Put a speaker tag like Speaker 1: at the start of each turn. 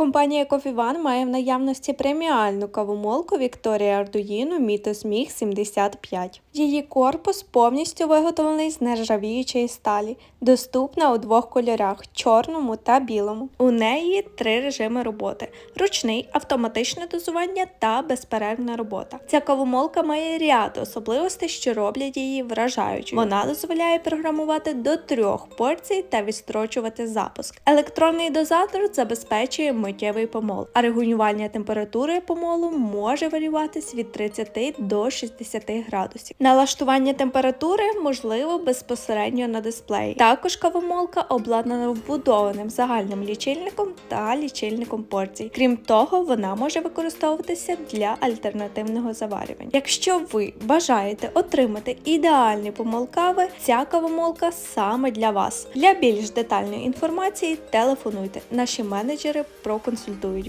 Speaker 1: Компанія One має в наявності преміальну кавомолку Victoria Arduino Mitos MIG 75. Її корпус повністю виготовлений з нержавіючої сталі, доступна у двох кольорах чорному та білому. У неї три режими роботи: ручний, автоматичне дозування та безперервна робота. Ця кавомолка має ряд особливостей, що роблять її вражаючою. Вона дозволяє програмувати до трьох порцій та відстрочувати запуск. Електронний дозатор забезпечує миттєвий помол, а регулювання температури помолу може варіюватись від 30 до 60 градусів. Налаштування температури можливо безпосередньо на дисплеї. Також кавомолка обладнана вбудованим загальним лічильником та лічильником порцій. Крім того, вона може використовуватися для альтернативного заварювання. Якщо ви бажаєте отримати ідеальний помол кави, ця кавомолка саме для вас. Для більш детальної інформації телефонуйте. Наші менеджери проконсультують.